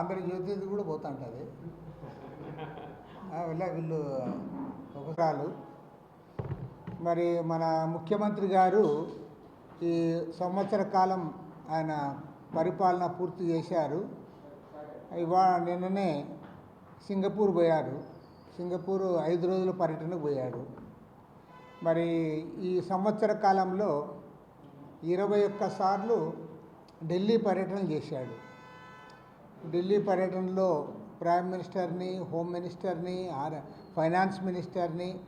అందరి జ్యోతిది కూడా పోతుంటుంది వీళ్ళ వీళ్ళు ఒకసాలు మరి మన ముఖ్యమంత్రి గారు ఈ సంవత్సర కాలం ఆయన పరిపాలన పూర్తి చేశారు. ఇవా నిన్ననే సింగపూర్ పోయారు. సింగపూర్ ఐదు రోజుల పర్యటనకు పోయాడు మరి ఈ సంవత్సర కాలంలో ఇరవై ఒక్క సార్లు ఢిల్లీ పర్యటన చేశాడు. ఢిల్లీ పర్యటనలో ప్రైమ్ మినిస్టర్ని హోమ్ మినిస్టర్ని ఆర్ ఫైనాన్స్ మినిస్టర్ని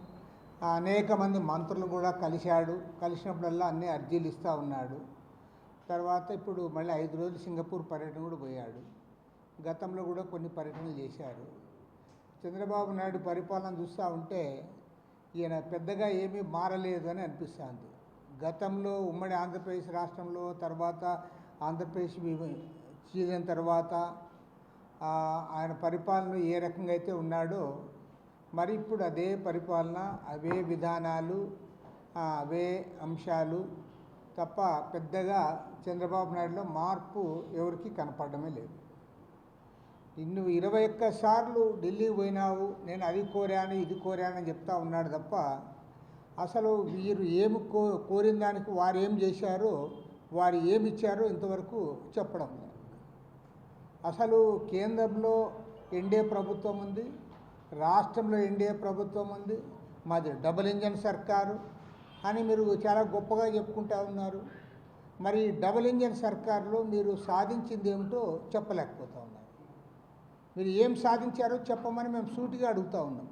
అనేక మంది మంత్రులు కూడా కలిశాడు. కలిసినప్పుడల్లా అన్ని అర్జీలు ఇస్తూ ఉన్నాడు. తర్వాత ఇప్పుడు మళ్ళీ ఐదు రోజులు సింగపూర్ పర్యటన కూడా పోయాడు. గతంలో కూడా కొన్ని పర్యటనలు చేశారు. చంద్రబాబు నాయుడు పరిపాలన చూస్తూ ఉంటే ఈయన పెద్దగా ఏమీ మారలేదు అని అనిపిస్తుంది. గతంలో ఉమ్మడి ఆంధ్రప్రదేశ్ రాష్ట్రంలో తర్వాత ఆంధ్రప్రదేశ్ చీలిన తర్వాత ఆయన పరిపాలన ఏ రకంగా అయితే ఉన్నాడో మరి ఇప్పుడు అదే పరిపాలన అవే విధానాలు అవే అంశాలు తప్ప పెద్దగా చంద్రబాబు నాయుడులో మార్పు ఎవరికి కనపడమే లేదు. ఇన్ని ఇరవై ఒక్క సార్లు ఢిల్లీకి పోయినావు నేను అది కోరాను ఇది కోరాను అని చెప్తా ఉన్నాడు తప్ప అసలు వీరు ఏమి కో కోరిన దానికి వారు ఏం చేశారో వారు ఏమి ఇచ్చారో ఇంతవరకు చెప్పడం లేదు. అసలు కేంద్రంలో ఎన్డీఏ ప్రభుత్వం ఉంది రాష్ట్రంలో ఎన్డీఏ ప్రభుత్వం ఉంది మాది డబుల్ ఇంజన్ సర్కారు అని మీరు చాలా గొప్పగా చెప్పుకుంటా ఉన్నారు. మరి డబుల్ ఇంజన్ సర్కారులో మీరు సాధించింది ఏమిటో చెప్పలేకపోతా ఉన్నారు. మీరు ఏం సాధించారో చెప్పమని మేము సూటిగా అడుగుతూ ఉన్నాం.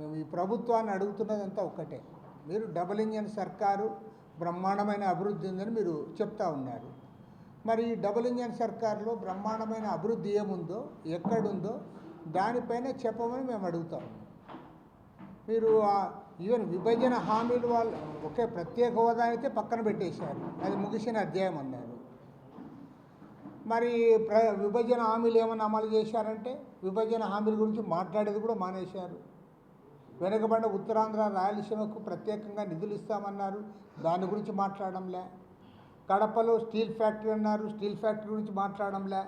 మేము ఈ ప్రభుత్వాన్ని అడుగుతున్నదంతా ఒక్కటే. మీరు డబుల్ ఇంజన్ సర్కారు బ్రహ్మాండమైన అభివృద్ధి ఉందని మీరు చెప్తా ఉన్నారు. మరి ఈ డబుల్ ఇంజన్ సర్కార్లో బ్రహ్మాండమైన అభివృద్ధి ఏముందో ఎక్కడుందో దానిపైన చెప్పమని మేము అడుగుతాం. మీరు ఈవెన్ విభజన హామీలు వాళ్ళు ఒకే ప్రత్యేక హోదా అయితే పక్కన పెట్టేశారు. అది ముగిసిన అధ్యాయం అన్నారు. మరి ప్ర విభజన హామీలు ఏమైనా అమలు చేశారంటే విభజన హామీల గురించి మాట్లాడేది కూడా మానేశారు. వెనకబడిన ఉత్తరాంధ్ర రాయలసీమకు ప్రత్యేకంగా నిధులు ఇస్తామన్నారు. దాని గురించి మాట్లాడడంలే కడపలో స్టీల్ ఫ్యాక్టరీ అన్నారు. స్టీల్ ఫ్యాక్టరీ గురించి మాట్లాడడంలే.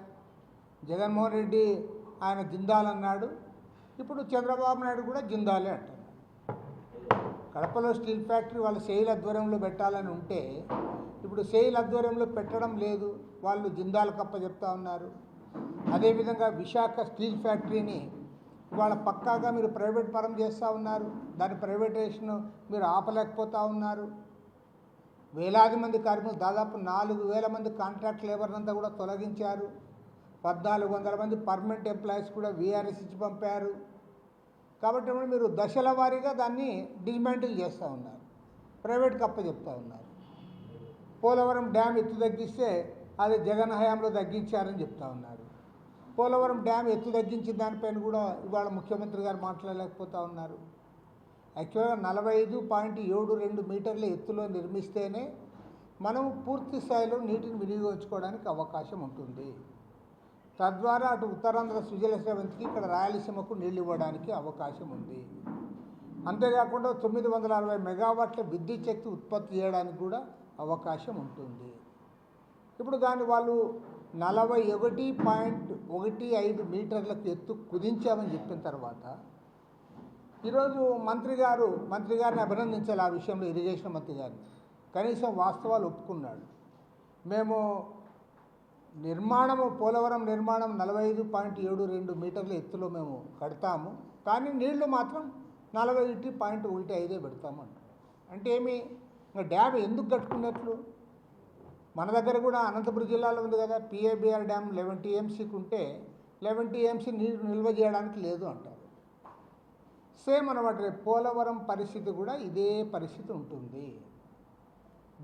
జగన్మోహన్ రెడ్డి ఆయన జిందాల్ అన్నాడు ఇప్పుడు చంద్రబాబు నాయుడు కూడా జిందాలే అంటారు. కడపలో స్టీల్ ఫ్యాక్టరీ వాళ్ళ సెయిల్ ఆధ్వర్యంలో పెట్టాలని ఉంటే ఇప్పుడు సెయిల్ ఆధ్వర్యంలో పెట్టడం లేదు. వాళ్ళు జిందాల్ కప్ప చెప్తా ఉన్నారు. అదేవిధంగా విశాఖ స్టీల్ ఫ్యాక్టరీని ఇవాళ పక్కాగా మీరు ప్రైవేట్ పరం చేస్తూ ఉన్నారు. దాని ప్రైవేటైజేషన్ మీరు ఆపలేకపోతూ ఉన్నారు. వేలాది మంది కార్మికులు దాదాపు నాలుగు వేల మంది కాంట్రాక్ట్ లేబర్ అంతా కూడా తొలగించారు. పద్నాలుగు వందల మంది పర్మనెంట్ ఎంప్లాయీస్ కూడా వీఆర్ఎస్ ఇచ్చి పంపారు. కాబట్టి మీరు దశల వారీగా దాన్ని డిస్మాంటిల్ చేస్తూ ఉన్నారు. ప్రైవేట్ కప్ప చెప్తూ ఉన్నారు. పోలవరం డ్యామ్ ఎత్తు తగ్గిస్తే అది జగన్ హయాంలో తగ్గించారని చెప్తా ఉన్నారు. పోలవరం డ్యామ్ ఎత్తు తగ్గించిన దానిపైన కూడా ఇవాళ ముఖ్యమంత్రి గారు మాట్లాడలేకపోతూ ఉన్నారు. యాక్చువల్గా నలభై ఐదు పాయింట్ ఏడు రెండు మీటర్ల ఎత్తులో నిర్మిస్తేనే మనం పూర్తి స్థాయిలో నీటిని వినియోగించుకోవడానికి అవకాశం ఉంటుంది. తద్వారా అటు ఉత్తరాంధ్ర సుజల స్రవంతికి ఇక్కడ రాయలసీమకు నీళ్ళు ఇవ్వడానికి అవకాశం ఉంది. అంతేకాకుండా తొమ్మిది వందల అరవై మెగావాట్ల విద్యుత్ శక్తి ఉత్పత్తి చేయడానికి కూడా అవకాశం ఉంటుంది. ఇప్పుడు దాన్ని వాళ్ళు నలభై ఒకటి పాయింట్ ఒకటి ఐదు మీటర్లకు ఎత్తు కుదించామని చెప్పిన తర్వాత ఈరోజు మంత్రి గారు మంత్రి గారిని అభినందించాలి ఆ విషయంలో ఇరిగేషన్ మంత్రి గారిని. కనీసం వాస్తవాలు ఒప్పుకున్నాడు. మేము నిర్మాణము పోలవరం నిర్మాణం నలభై ఐదు పాయింట్ ఏడు రెండు మీటర్ల ఎత్తులో మేము కడతాము. కానీ నీళ్ళు మాత్రం నలభై ఒకటి పాయింట్ ఒకటి ఐదే పెడతామంట అంటే. ఏమి? ఇంకా డ్యామ్ ఎందుకు కట్టుకున్నట్లు? మన దగ్గర కూడా అనంతపురం జిల్లాలో ఉంది కదా పిఏబిఆర్ డ్యామ్ లెవెన్ టీఎంసీకి ఉంటే లెవెన్ టీఎంసీ నీరు నిల్వ చేయడానికి లేదు అంటారు సేమ్ అనమాట రేపు పోలవరం పరిస్థితి కూడా ఇదే పరిస్థితి ఉంటుంది.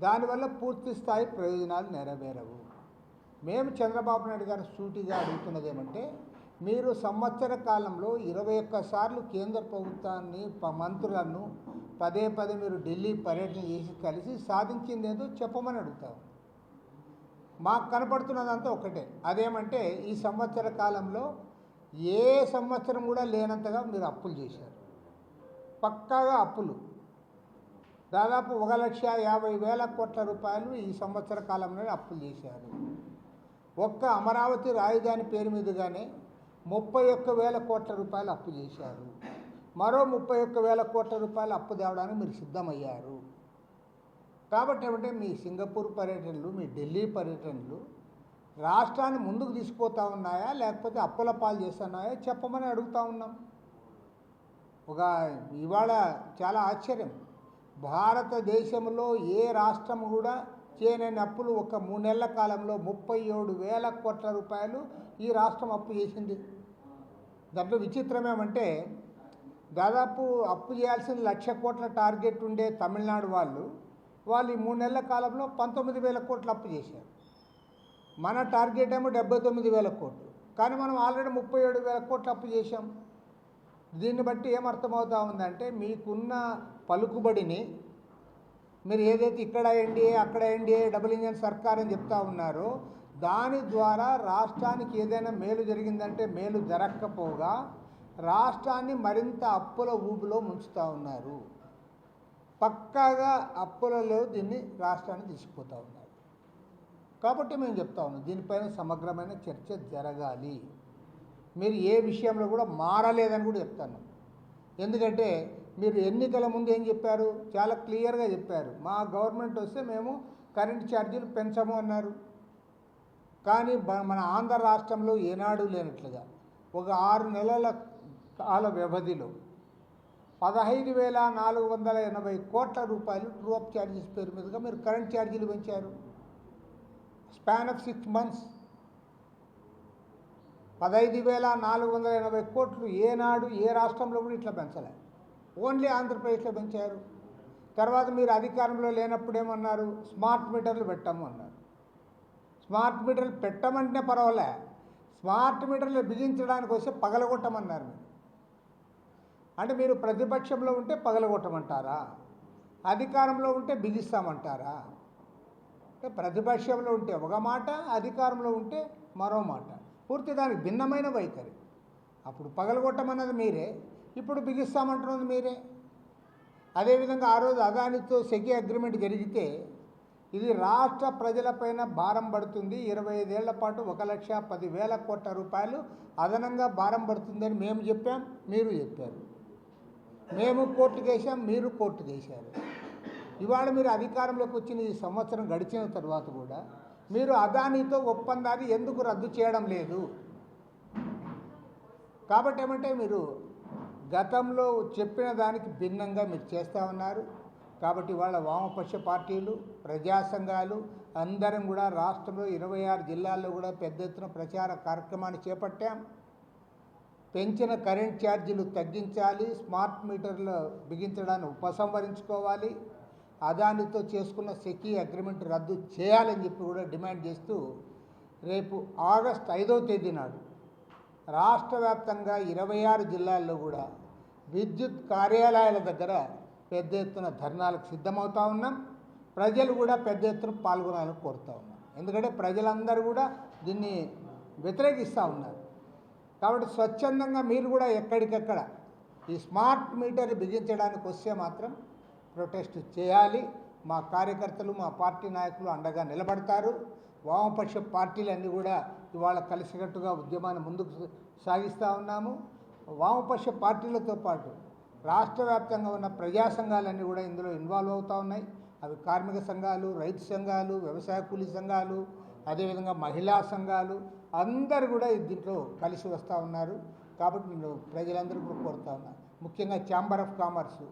దానివల్ల పూర్తి స్థాయి ప్రయోజనాలు నెరవేరవు. మేము చంద్రబాబు నాయుడు గారు సూటిగా అడుగుతున్నది ఏమంటే మీరు సంవత్సర కాలంలో ఇరవై ఒక్క సార్లు కేంద్ర ప్రభుత్వాన్ని మంత్రులను పదే పదే మీరు ఢిల్లీ పర్యటన చేసి కలిసి సాధించింది ఏదో చెప్పమని అడుగుతాం. మాకు కనపడుతున్నదంతా ఒకటే. అదేమంటే ఈ సంవత్సర కాలంలో ఏ సంవత్సరం కూడా లేనంతగా మీరు అప్పులు చేశారు. పక్కాగా అప్పులు. దాదాపు ఒక లక్ష యాభై వేల కోట్ల రూపాయలు ఈ సంవత్సర కాలంలోనే అప్పులు చేశారు. ఒక్క అమరావతి రాజధాని పేరు మీదుగానే ముప్పై ఒక్క వేల కోట్ల రూపాయలు అప్పు చేశారు. మరో ముప్పై ఒక్క వేల కోట్ల రూపాయలు అప్పు తేవడానికి మీరు సిద్ధమయ్యారు. కాబట్టి ఏమంటే మీ సింగపూర్ పర్యటనలు మీ ఢిల్లీ పర్యటనలు రాష్ట్రాన్ని ముందుకు తీసుకుపోతా ఉన్నాయా? లేకపోతే అప్పుల పాలు చేస్తున్నాయా? చెప్పమని అడుగుతా ఉన్నాం. ఒక ఇవాళ చాలా ఆశ్చర్యం. భారతదేశంలో ఏ రాష్ట్రం కూడా చేయలేని అప్పులు ఒక మూడు నెలల కాలంలో ముప్పై ఏడు వేల కోట్ల రూపాయలు ఈ రాష్ట్రం అప్పు చేసింది. దాంట్లో విచిత్రమేమంటే దాదాపు అప్పు చేయాల్సిన లక్ష కోట్ల టార్గెట్ ఉండే తమిళనాడు వాళ్ళు వాళ్ళు ఈ మూడు నెలల కాలంలో పంతొమ్మిది వేల కోట్లు అప్పు చేశారు. మన టార్గెట్ ఏమో డెబ్బై తొమ్మిది వేల కోట్లు. కానీ మనం ఆల్రెడీ ముప్పై ఏడు వేల కోట్లు అప్పు చేశాం. దీన్ని బట్టి ఏమర్థమవుతా ఉందంటే మీకున్న పలుకుబడిని మీరు ఏదైతే ఇక్కడ ఎన్డీఏ అక్కడ ఎన్డీఏ డబుల్ ఇంజన్ సర్కార్ అని చెప్తా ఉన్నారో దాని ద్వారా రాష్ట్రానికి ఏదైనా మేలు జరిగిందంటే మేలు జరగకపోగా రాష్ట్రాన్ని మరింత అప్పుల ఊబిలో ముంచుతూ ఉన్నారు. పక్కాగా అప్పులలో దీన్ని రాష్ట్రాన్ని తీసుకుపోతూ ఉన్నారు. కాబట్టి మేము చెప్తా ఉన్నాం దీనిపైన సమగ్రమైన చర్చ జరగాలి. మీరు ఏ విషయంలో కూడా మారలేదని కూడా చెప్తాను. ఎందుకంటే మీరు ఎన్నికల ముందు ఏం చెప్పారు? చాలా క్లియర్గా చెప్పారు. మా గవర్నమెంట్ వస్తే మేము కరెంట్ ఛార్జీలు పెంచము అన్నారు. కానీ మన ఆంధ్ర రాష్ట్రంలో ఏనాడు లేనట్లుగా ఒక ఆరు నెలల కాల వ్యవధిలో పదహైదు వేల నాలుగు వందల ఎనభై కోట్ల రూపాయలు ట్రూ అప్ ఛార్జెస్ పేరు మీదుగా మీరు కరెంట్ ఛార్జీలు పెంచారు. స్పాన్ ఆఫ్ సిక్స్ మంత్స్ పదహైదు వేల నాలుగు వందల ఎనభై కోట్లు ఏనాడు ఏ రాష్ట్రంలో కూడా ఇట్లా పెంచలే. ఓన్లీ ఆంధ్రప్రదేశ్లో పెంచారు. తర్వాత మీరు అధికారంలో లేనప్పుడు ఏమన్నారు స్మార్ట్ మీటర్లు పెట్టాము అన్నారు. స్మార్ట్ మీటర్లు పెట్టమంటే పర్వాలే. స్మార్ట్ మీటర్లు బిగించడానికి వస్తే పగలగొట్టమన్నారు మీరు. అంటే మీరు ప్రతిపక్షంలో ఉంటే పగలగొట్టమంటారా? అధికారంలో ఉంటే బిగిస్తామంటారా? అంటే ప్రతిపక్షంలో ఉంటే ఒక మాట అధికారంలో ఉంటే మరో మాట. పూర్తి దానికి భిన్నమైన వైఖరి. అప్పుడు పగలగొట్టమన్నది మీరే ఇప్పుడు బిగిస్తామంటున్నది మీరే. అదేవిధంగా ఆ రోజు అదానితో సెకి అగ్రిమెంట్ జరిగితే ఇది రాష్ట్ర ప్రజలపైన భారం పడుతుంది. ఇరవై ఐదేళ్ళ పాటు ఒక లక్ష పదివేల కోట్ల రూపాయలు అదనంగా భారం పడుతుందని మేము చెప్పాం మీరు చెప్పారు. మేము కోర్టు వేసాం మీరు కోర్టు చేశారు. ఇవాళ మీరు అధికారంలోకి వచ్చిన ఈ సంవత్సరం గడిచిన తర్వాత కూడా మీరు అదానితో ఒప్పందాన్ని ఎందుకు రద్దు చేయడం లేదు? కాబట్టి ఏమంటే మీరు గతంలో చెప్పిన దానికి భిన్నంగా మీరు చేస్తూ ఉన్నారు. కాబట్టి వాళ్ళ వామపక్ష పార్టీలు ప్రజా సంఘాలు అందరం కూడా రాష్ట్రంలో ఇరవై ఆరు జిల్లాల్లో కూడా పెద్ద ఎత్తున ప్రచార కార్యక్రమాన్ని చేపట్టాం. పెంచిన కరెంట్ ఛార్జీలు తగ్గించాలి స్మార్ట్ మీటర్లు బిగించడాన్ని ఉపసంహరించుకోవాలి. అదానితో చేసుకున్న సెకీ అగ్రిమెంట్ రద్దు చేయాలని చెప్పి కూడా డిమాండ్ చేస్తూ రేపు ఆగస్ట్ ఐదవ తేదీ నాడు రాష్ట్ర వ్యాప్తంగా ఇరవై ఆరు జిల్లాల్లో కూడా విద్యుత్ కార్యాలయాల దగ్గర పెద్ద ఎత్తున ధర్నాలకు సిద్ధమవుతా ఉన్నాం. ప్రజలు కూడా పెద్ద ఎత్తున పాల్గొనాలని కోరుతూ ఉన్నాం. ఎందుకంటే ప్రజలందరూ కూడా దీన్ని వ్యతిరేకిస్తూ ఉన్నారు. కాబట్టి స్వచ్ఛందంగా మీరు కూడా ఎక్కడికెక్కడ ఈ స్మార్ట్ మీటర్ బిగించడానికి వస్తే మాత్రం ప్రొటెస్ట్ చేయాలి. మా కార్యకర్తలు మా పార్టీ నాయకులు అండగా నిలబడతారు. వామపక్ష పార్టీలన్నీ కూడా ఇవాళ కలిసికట్టుగా ఉద్యమాన్ని ముందుకు సాగిస్తూ ఉన్నాము. వామపక్ష పార్టీలతో పాటు రాష్ట్ర వ్యాప్తంగా ఉన్న ప్రజా సంఘాలన్నీ కూడా ఇందులో ఇన్వాల్వ్ అవుతూ ఉన్నాయి. అవి కార్మిక సంఘాలు రైతు సంఘాలు వ్యవసాయ కూలీ సంఘాలు అదేవిధంగా మహిళా సంఘాలు అందరు కూడా దీంట్లో కలిసి వస్తూ ఉన్నారు. కాబట్టి నేను ప్రజలందరూ కూడా కోరుతా ఉన్నారు ముఖ్యంగా chamber of commerce.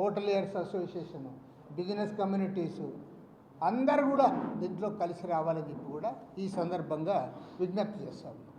Hoteliers association business communities అందరు కూడా దీంట్లో కలిసి రావాలని చెప్పి కూడా ఈ సందర్భంగా విజ్ఞప్తి చేస్తాము